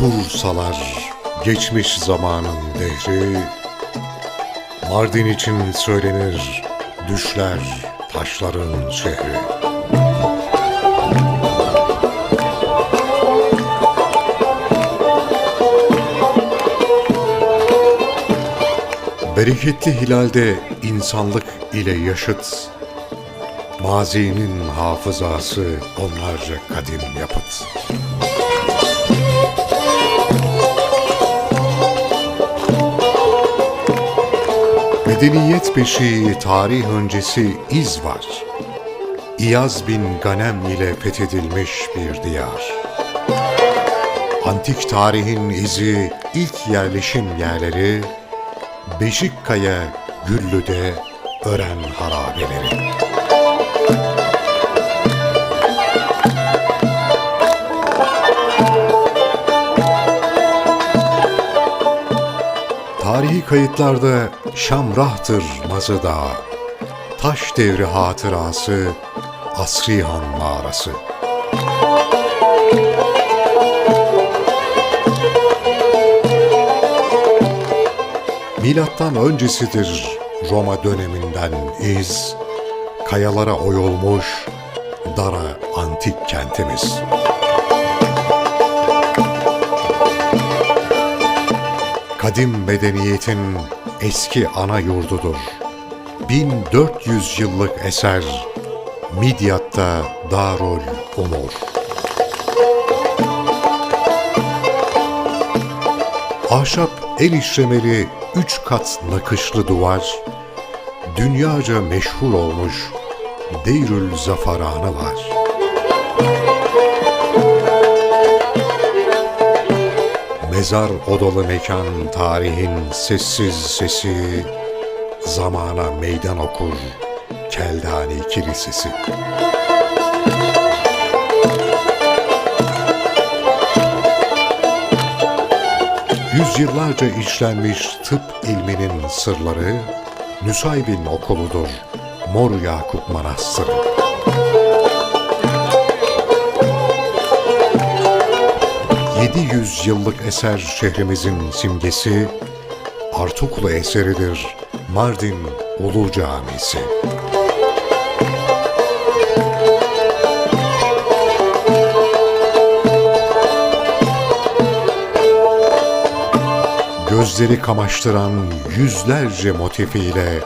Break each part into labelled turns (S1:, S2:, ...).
S1: Buhur salar geçmiş zamanın dehri, Mardin için söylenir düşler taşların şehri. Bereketli hilalde insanlık ile yaşıt, Mazinin hafızası onlarca kadim yapıt. Medeniyet beşiği tarih öncesi iz var. İyaz bin Ganem ile fethedilmiş bir diyar. Antik tarihin izi ilk yerleşim yerleri Beşikkaya, Güllü'de Ören harabeleri. Kayıtlarda Şamrah'tır Mazı Dağı, Taş devri hatırası Asri Han mağarası. Milattan öncesidir Roma döneminden iz, kayalara oyulmuş Dara antik kentimiz. Kadim medeniyetin eski ana yurdudur. 1400 yıllık eser Midyat'ta Darul Umur. Ahşap el işlemeli üç kat nakışlı duvar, dünyaca meşhur olmuş Deyrül Zafaran'ı var. Mezar odalı mekan tarihin sessiz sesi, zamana meydan okur Keldani Kilisesi. Yüzyıllarca işlenmiş tıp ilminin sırları, Nüsaybin okuludur, Mor Yakup Manastırı. Yedi yüz yıllık eser şehrimizin simgesi, Artuklu eseridir Mardin Ulu Camisi. Gözleri kamaştıran yüzlerce motifiyle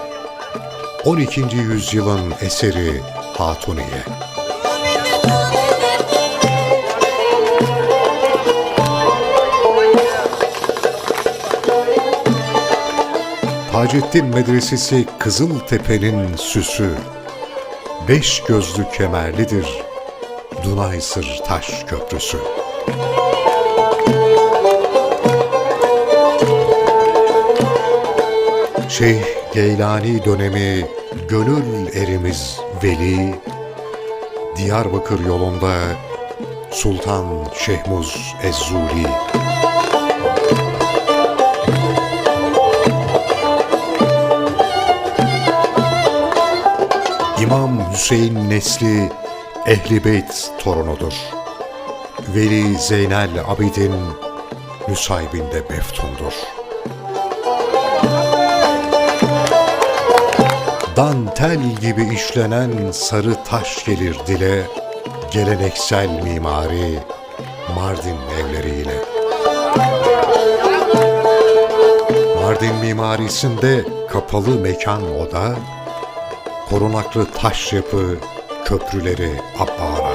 S1: 12. yüzyılın eseri Hatuniye. Hacettin Medresesi Kızıltepe'nin süsü, beş gözlü kemerlidir Dunaysır Taş Köprüsü. Şeyh Geylani dönemi gönül erimiz Veli, Diyarbakır yolunda Sultan Şehmuz Ezzuli. İmam Hüseyin nesli Ehli Beyt torunudur. Veli Zeynel Abidin Nusaybin'de meftundur. Dantel gibi işlenen sarı taş gelir dile, geleneksel mimari Mardin evleriyle. Mardin mimarisinde kapalı mekan oda, korunaklı taş yapı, köprüleri abbara.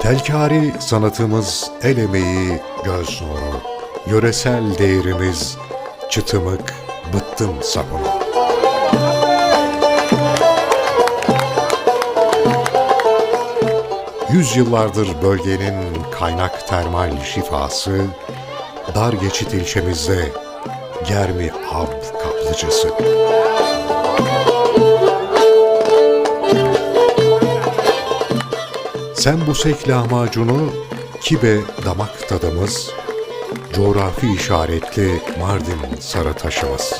S1: Telkari sanatımız el emeği, göz nuru. Yöresel değerimiz çıtımık, bıttım sabunu. Yüzyıllardır bölgenin kaynak termal şifası, dar geçit ilçemizde Germi Ab kaplıcısı. Sen bu sek lahmacunu kibe damak tadımız, coğrafi işaretli Mardin sarı taşımız.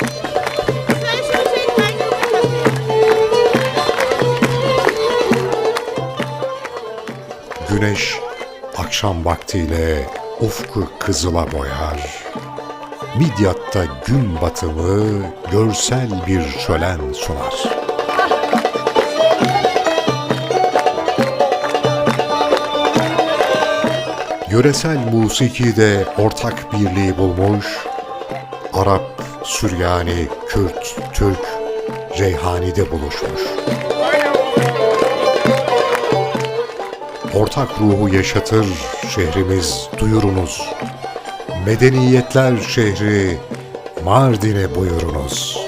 S1: güneş akşam vaktiyle ufku kızıla boyar. Midyat'ta gün batımı görsel bir şölen sunar. Yöresel musikide ortak birliği bulmuş, Arap, Süryani, Kürt, Türk, Reyhani'de buluşmuş. Ortak ruhu yaşatır şehrimiz duyurunuz. Medeniyetler şehri Mardin'e buyurunuz.